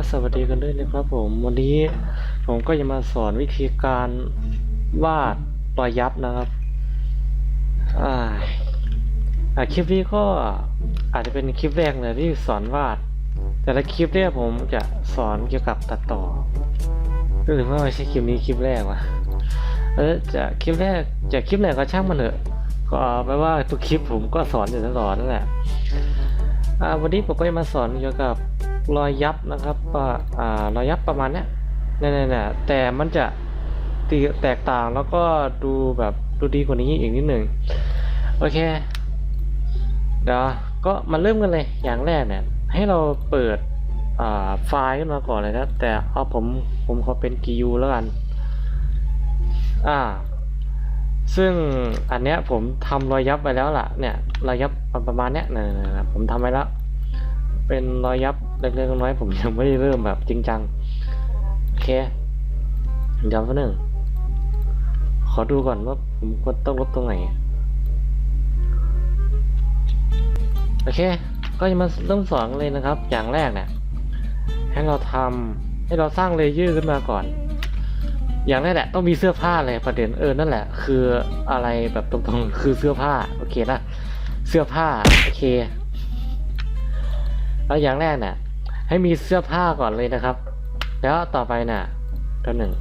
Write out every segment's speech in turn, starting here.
ก็สวัสดีกันด้วยนะครับผมวันนี้ผมก็จะมาสอนวิธีการวาดรอยยับนะครับอ่าอ่าคลิปนี้ก็อาจจะเป็นคลิปแรกเลยที่สอนวาด แต่ละคลิปเนี่ยผมจะสอนเกี่ยวกับตัดต่อหรือว่าไม่ใช่คลิปนี้คลิปแรกวะเออจะคลิปแรกจะคลิปไหนก็ช่างมันเถอะก็เอาไปนว่าทุกคลิปผมก็สอนอยู่ตลอดนั่นแหละวันนี้ผมก็จะมาสอนเกี่ยวกับ รอยยับนะครับว่าอ่ารอยยับประมาณเนี้ยเนี่ยเนี่ยแต่มันจะตีแตกต่างแล้วก็ดูแบบดูดีกว่านี้อีกนิดหนึ่งโอเคเดี๋ยวก็มาเริ่มกันเลยอย่างแรกเนี่ย ให้เราเปิดอ่าไฟล์ขึ้นมาก่อนเลยนะ แต่เอาผมผมขอเป็น GU แล้วกัน อ่า ซึ่งอันเนี้ยผมทำรอยยับไปแล้วล่ะ เนี่ยรอยยับประมาณเนี้ยนะนะผมทำไปแล้ว เป็นรอยยับเล็กๆน้อยๆผมยังไม่ได้เริ่มแบบจริงจัง โอเคเดี๋ยวสักหนึ่ง ขอดูก่อนว่าผมควรต้องลบตรงไหน โอเค ก็จะมาเริ่มสอนเลยนะครับ อย่างแรกเนี่ยให้เราทำให้เราสร้างเลเยอร์ขึ้นมาก่อน อย่างแรกแหละ ต้องมีเสื้อผ้าเลยประเด็นเออนั่นแหละ คืออะไรแบบตรงๆ คือเสื้อผ้า โอเคนะ เสื้อผ้า โอเค แล้วอย่างแรกเนี่ยให้มีเสื้อผ้าก่อนเลยนะครับ แล้วต่อไปน่ะตัวหนึ่ง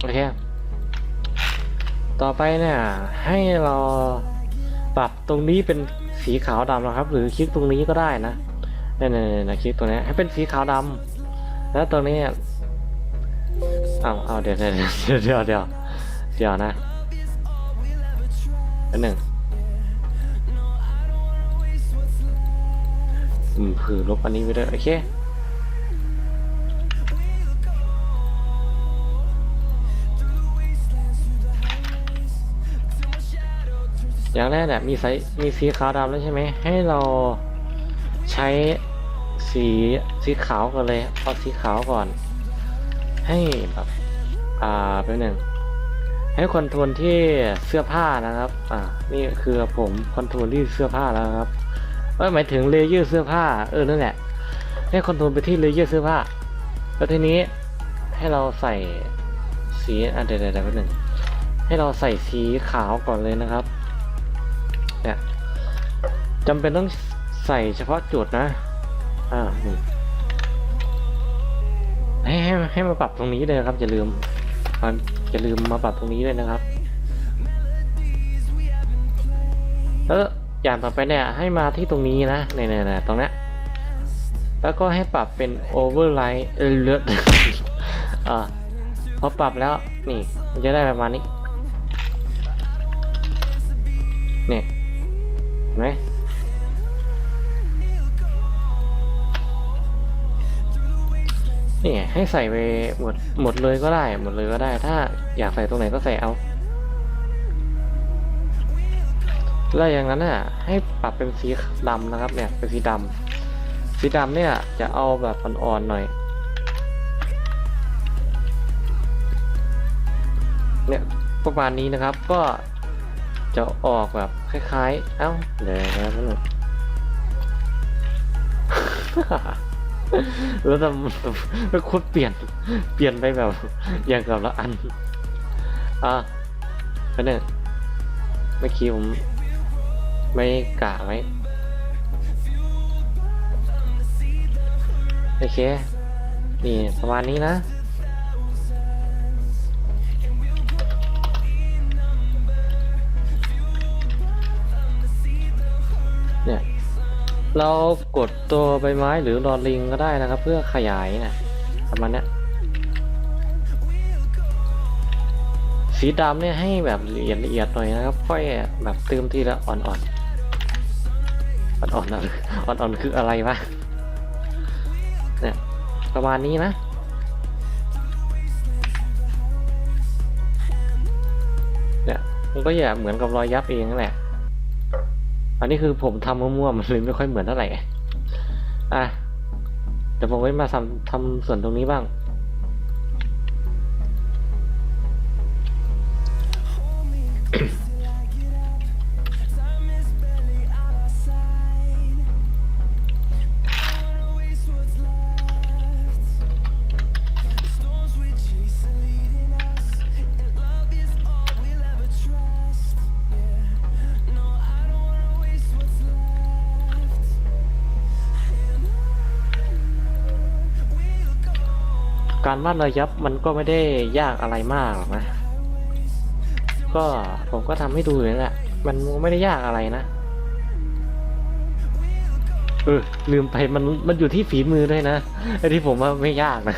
โอเค ต่อไปเนี่ยให้เราปรับตรงนี้เป็นสีขาวดำนะครับ หรือคลิกตรงนี้ก็ได้นะเนี่ยเนี่ยเนี่ยคลิกตัวนี้ให้เป็นสีขาวดำแล้วตัวนี้เอาเอาเดี๋ยเดี๋ยวเดี๋ยวเดี๋ยวเดี๋ยวเดี๋ยวนะอันหนึ่งืมคือลบอันนี้ไปด้วยโอเคอย่างแรกเนี่ยมีไซส์มีสีขาวดำแล้วใช่ไหมให้เราใช้สีสีขาวก่อนเลยเอาสีขาวก่อน ให้แบบอ่าเป็นหนึ่งให้คอนโทรลที่เสื้อผ้านะครับ อ่านี่คือผมคอนโทรลที่เสื้อผ้าแล้วครับ เออหมายถึงเลเยอร์เสื้อผ้า เออนั่นแหละให้คอนโทรลไปที่เลเยอร์เสื้อผ้า แล้วทีนี้ให้เราใส่สีอะเดี๋ยวเดี๋ยวเดี๋ยวแป๊บหนึ่งให้เราใส่สีขาวก่อนเลยนะครับเนี่ยจำเป็นต้องใส่เฉพาะจุดนะ อ่าให้ให้ให้มาปรับตรงนี้เลยครับอย่าลืมอ่าอย่าลืมมาปรับตรงนี้เลยนะครับแล้ว อย่างต่อไปเนี่ยให้มาที่ตรงนี้นะเนี่ยเนี่ยตรงนี้แล้วก็ให้ปรับเป็น override เออเลือดอ่าพอปรับแล้วนี่มันจะได้ประมาณนี้เนี่ยเห็นไหมนี่ให้ใส่ไปหมดหมดเลยก็ได้หมดเลยก็ได้ ถ้าอยากใส่ตรงไหนก็ใส่เอา แล้วอย่างนั้นน่ะให้ปรับเป็นสีดำนะครับเนี่ยเป็นสีดำสีดำเนี่ยจะเอาแบบอ่อนๆหน่อยเนี่ยประมาณนี้นะครับก็จะออกแบบคล้ายๆ เอ้าเดี๋ยวนะพี่หนุ่มแล้วทำแล้วคุณเปลี่ยน เปลี่ยนไปแบบ อย่างกับละอัน อะก็เนี่ยเมื่อกี้ผม ไม่กะไว้โอเค นี่ประมาณนี้นะเนี่ยเรากดตัวใบไม้หรือรอลิงก็ได้นะครับ เพื่อขยายนะประมาณนี้สีดำเนี่ยให้แบบละเอียดละเอียดหน่อยนะครับ ค่อยแบบเติมทีละอ่อนๆ อ่อนๆนอ่อนคืออะไรวะเนี่ยประมาณนี้นะเนี่ยมันก็อย่าเหมือนกับรอยยับเองนั่นแหละอันนี้คือผมทำมั่วๆมันเลยไม่ค่อยเหมือนเท่าไหร่อะเดี๋ยวผมไว้มาทำทำส่วนตรงนี้บ้าง การวาดรอยยับมันก็ไม่ได้ยากอะไรมากหรอกนะ ก็ผมก็ทำให้ดูอย่างนั้นแหละ มันไม่ได้ยากอะไรนะเออลืมไปมันมันอยู่ที่ฝีมือด้วยนะไอ้ที่ผมว่าไม่ยากนะ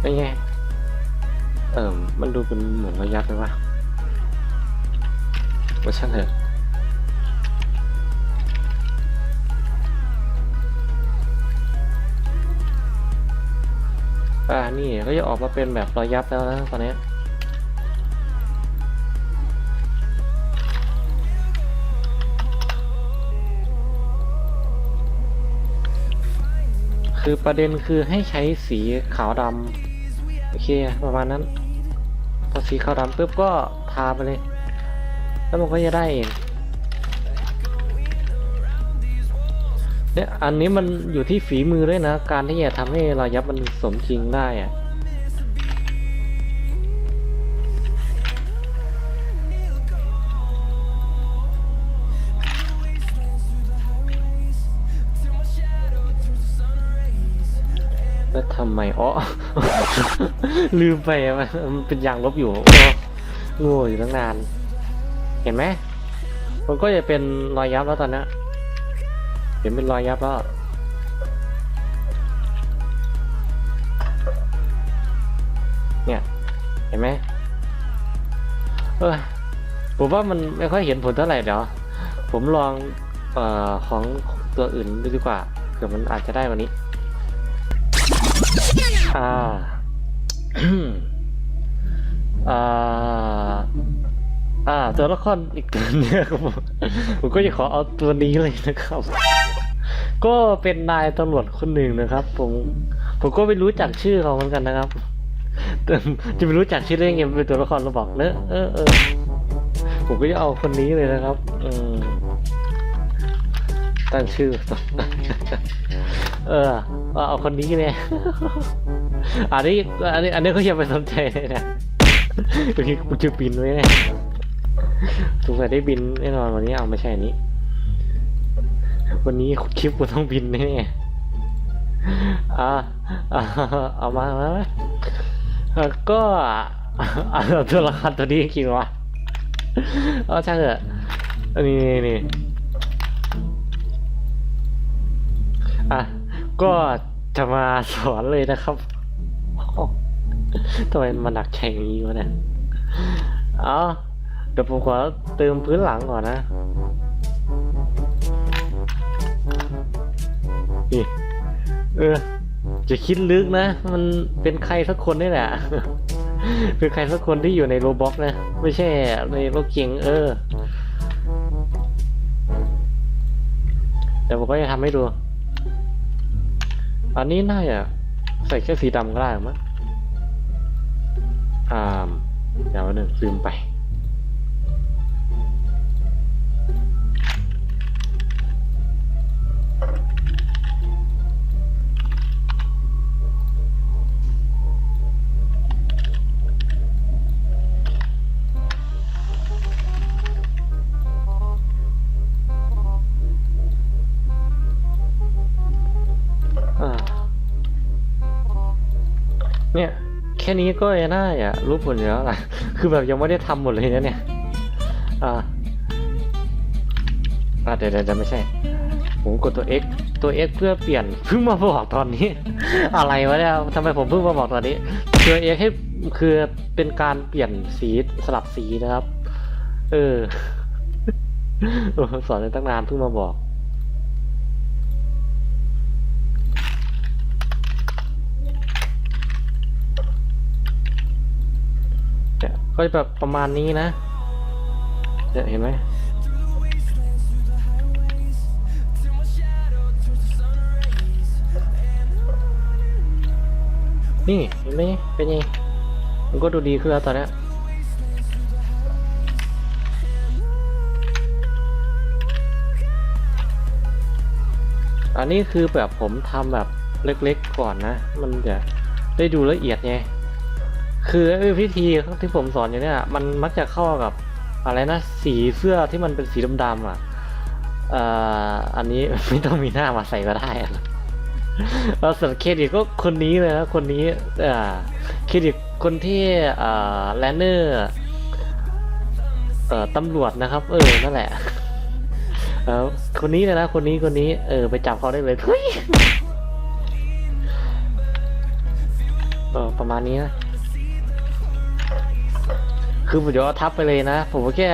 เป็นไงเออมันดูเป็นเหมือนระยับเลยวะว่าช่างเถอะ อ่านี่ก็จะออกมาเป็นแบบรอยยับแล้วนะตอนนี้คือประเด็นคือให้ใช้สีขาวดำโอเคประมาณนั้นพอสีขาวดำปุ๊บก็ทาไปเลย แล้วมันก็จะได้เอง เนี่ยอันนี้มันอยู่ที่ฝีมือด้วยนะ การที่จะทำให้รอยยับมันสมจริงได้อะแล้วทำไมอ๋อ ลืมไปอะมันเป็นยางลบอยู่โอ้โง่อยู่ตั้งนาน เห็นไหมมันก็จะเป็นรอยยับแล้วตอนนี้ เห็นเป็นรอยยับแล้วเนี่ยเห็นไหมเออผมว่ามันไม่ค่อยเห็นผลเท่าไหร่เดี๋ยวผมลองเอ่อของตัวอื่นดูดีกว่าเผื่อมันอาจจะได้วันนี้ อ่าอ่าอ่าตัวละครอีกตัวเนี้ยครับผมผมก็จะขอเอาตัวนี้เลยนะครับ ก็เป็นนายตำรวจคนหนึ่งนะครับ ผมผมก็ไม่รู้จักชื่อเขาเหมือนกันนะครับแต่จะไม่รู้จักชื่อได้ไงเป็นตัวละครเราบอกเนอะเออเออผมก็จะเอาคนนี้เลยนะครับ เอืมตั้งชื่อ เออเอาเอาคนนี้เลยอันนี้อันนี้ อันนี้ก็อย่าไปสนใจเลยนะบางทีกูจะบินไว้เนี่ยสงสัยได้บินแน่นอนวันนี้เอาไม่ใช่อันนี้ วันนี้คลิปกูต้องบินแน่อ่าเอามาเอามาเอ่อก็อ่าตัวละครตัวนี้จริงๆวะเอาช่างเถอะนี่นี่นี่อะก็จะมาสอนเลยนะครับทำไมมันหนักใจอย่งนี้วะเนี่ยเอาเดี๋ยวผมขอเติมพื้นหลังก่อนนะ นี่เออ จะคิดลึกนะ มันเป็นใครสักคนนี่แหละเป็นใครสักคนที่อยู่ในโรบ็อกนะ ไม่ใช่ในโลกจริงเออเดี๋ยวผมก็จะทำให้ดู อันนี้น่าจะใส่แค่สีดำก็ได้มั้งอ่าเดี๋ยวหนึ่งลืมไป เนี่ยแค่นี้ก็น่าอะรู้ผลอยู่แล้วล่ะ คือแบบยังไม่ได้ทำหมดเลยนะเนี่ย อ่าอ่าเดี๋ยวเดี๋ยวไม่ใช่ ผมกดตัว X ตัว X เพื่อเปลี่ยน เพิ่งมาบอกตอนนี้ อะไรวะเนี่ยทำไมผมเพิ่งมาบอกตอนนี้ ตัว X ให้คือเป็นการเปลี่ยนสีสลับสีนะครับ เออสอนไปตั้งนานเพิ่งมาบอก เนี่ย ก็แบบประมาณนี้นะเนี่ยเห็นไหมนี่เห็นไหมเป็นไงมันก็ดูดีขึ้นแล้วตอนนี้อันนี้คือแบบผมทำแบบเล็กๆก่อนนะ มันจะได้ดูละเอียดไง คือไอ้วิธีที่ผมสอนอยู่เนี่ยมันมักจะเข้ากับอะไรนะสีเสื้อที่มันเป็นสีดำๆอะเอ่ออันนี้ไม่ต้องมีหน้ามาใส่ก็ได้เราสังเครดิตก็คนนี้เลยนะคนนี้อ่าเครดิตคนที่อ่าแลนเนอร์เอ่อตำรวจนะครับ เออนั่นแหละเออคนนี้เลยนะคนนี้คนนี้เออไปจับเขาได้เลยเฮ้ยประมาณนี้นะ คือผมเดี๋ยวเอาทับไปเลยนะ ผมก็แค่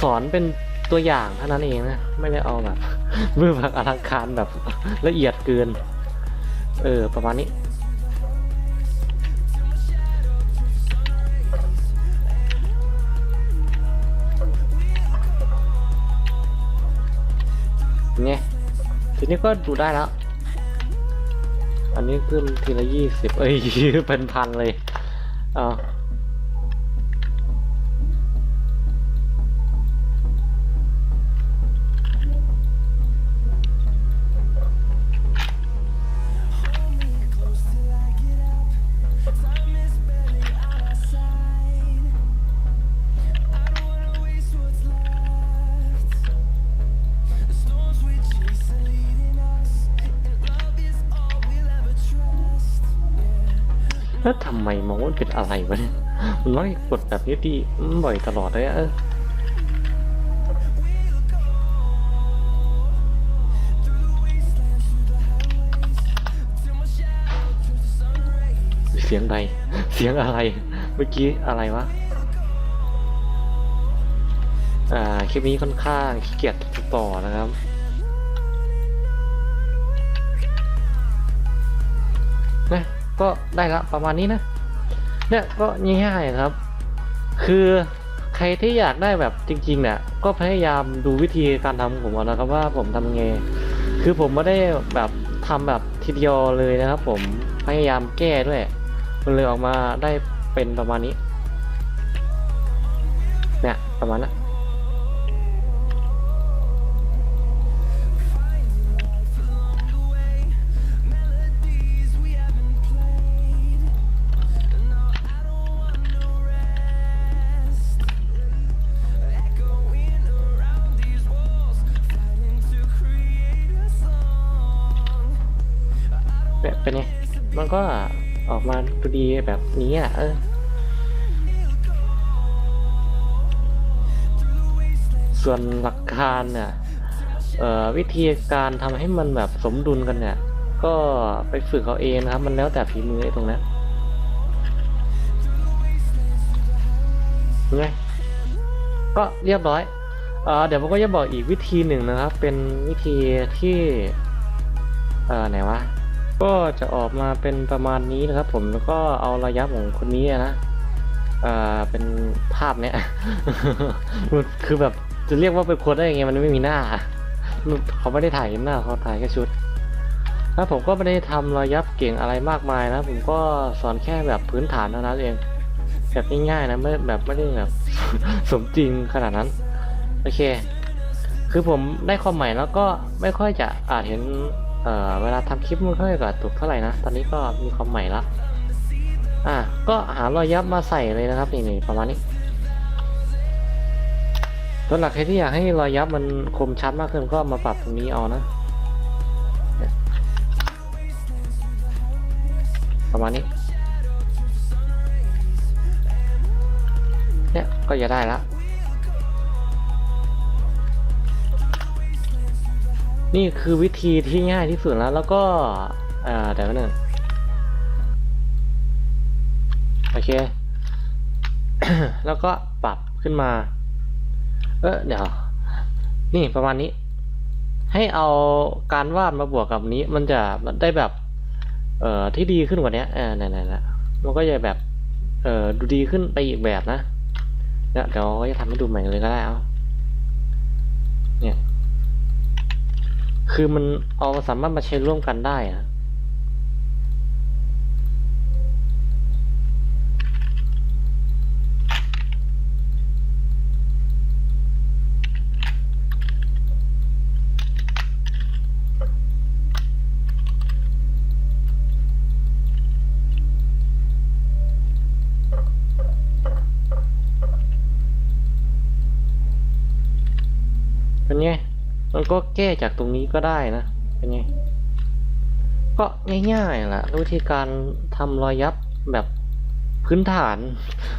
สอนเป็นตัวอย่างเท่านั้นเองนะ ไม่ได้เอาแบบมือแบบอลังการแบบละเอียดเกิน เออ ประมาณนี้ เนี่ย ทีนี้ก็ดูได้แล้ว อันนี้ขึ้นทีละยี่สิบเอ้ย เป็นพันเลยเอา แล้วทำไมมองว่ามันเป็นอะไรวะเนี่ยมันมักจะกดแบบนี้ดีบ่อยตลอดเลยอะเออเสียงใด เสียงอะไร เมื่อกี้อะไรวะ อ่า คลิปนี้ค่อนข้างขี้เกียจต่อนะครับ ก็ได้ละประมาณนี้นะเนี่ยก็ง่ายๆครับ คือใครที่อยากได้แบบจริงๆเนี่ยก็พยายามดูวิธีการทำของผมเอานะครับว่าผมทำไงคือผมไม่ได้แบบทำแบบทีเดียวเลยนะครับ ผมพยายามแก้ด้วยมันเลยออกมาได้เป็นประมาณนี้เนี่ยประมาณนั้น มันก็ออกมาดูดีแบบนี้อะเออส่วนหลักการเนี่ยเอ่อวิธีการทำให้มันแบบสมดุลกันเนี่ย ก็ไปฝึกเอาเองนะครับ มันแล้วแต่ฝีมือไอ้ตรงนั้นไงก็เรียบร้อยเอ่อเดี๋ยวผมก็จะบอกอีกวิธีหนึ่งนะครับ เป็นวิธีที่ เอ่อไหนวะ ก็จะออกมาเป็นประมาณนี้นะครับผมแล้วก็เอาระยะของคนนี้นะเอ่อเป็นภาพเนี้ยคือแบบจะเรียกว่าเป็นคนได้ยังไงมันไม่มีหน้ามันเขาไม่ได้ถ่ายหน้าเขาถ่ายแค่ชุดแล้วผมก็ไม่ได้ทำระยับเก่งอะไรมากมายนะ ผมก็สอนแค่แบบพื้นฐานเท่านั้นเอง แบบง่ายๆนะไม่แบบไม่ได้แบบสมจริงขนาดนั้น โอเค คือผมได้ความใหม่แล้วก็ไม่ค่อยจะอาจเห็น เอ่อเวลาทำคลิปไม่ค่อยกระตุกเท่าไหร่นะ ตอนนี้ก็มีความใหม่ละอะก็หารอยยับมาใส่เลยนะครับนี่นประมาณนี้สำหรับใครที่อยากให้รอยยับมันคมชัดมากขึ้นก็มาปรับตรงนี้เอานะ ประมาณนี้เนี่ยก็จะได้ละ นี่คือวิธีที่ง่ายที่สุดแล้ว แล้วก็อ่าเดี๋ยวหนึ่งโอเค แล้วก็ปรับขึ้นมา เออเดี๋ยว นี่ประมาณนี้ ให้เอาการวาดมาบวกกับนี้ มันจะได้แบบ เอ่อที่ดีขึ้นกว่านี้เออไหนๆนะมันก็จะแบบ เอ่อดูดีขึ้นไปอีกแบบนะเนี่ยเดี๋ยวจะทำให้ดูใหม่เลยก็ได้เอาเนี่ย คือมันเอาสามารถมาใช้ร่วมกันได้อะเป็นไง มันก็แก้จากตรงนี้ก็ได้นะ เป็นไง ก็ง่ายๆแหละวิธีการทำรอยยับแบบพื้นฐาน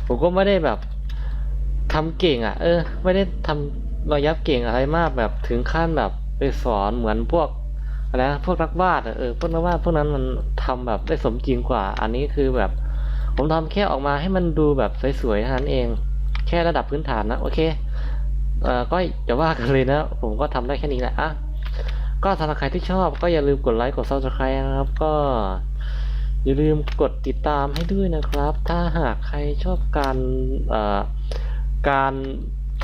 ผมก็ไม่ได้แบบทำเก่งอะ เออ ไม่ได้ทำรอยยับเก่งอะไรมากแบบถึงขั้นแบบไปสอนเหมือนพวกอะไรนะพวกนักวาดอะเออพวกนักวาดพวกนั้นมันทำแบบได้สมจริงกว่า อันนี้คือแบบ ผมทำแค่ออกมาให้มันดูแบบสวยๆเท่านั้นเอง แค่ระดับพื้นฐานนะ โอเค เอ่อก็อย่าว่ากันเลยนะ ผมก็ทำได้แค่นี้แหละอะก็สำหรับใครที่ชอบก็อย่าลืมกดไลค์กด subscribe นะครับ ก็ อย่าลืมกดติดตามให้ด้วยนะครับ ถ้าหากใครชอบการเอ่อการ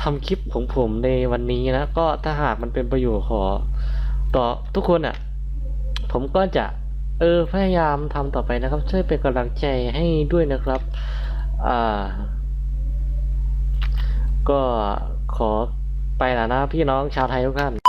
ทำคลิปของผมในวันนี้นะ ก็ถ้าหากมันเป็นประโยชน์ขอต่อทุกคนอะ ผมก็จะเออพยายามทำต่อไปนะครับ ช่วยเป็นกำลังใจให้ด้วยนะครับ อ่า ก็ ขอไปหนาหนะพี่น้องชาวไทยทุกท่าน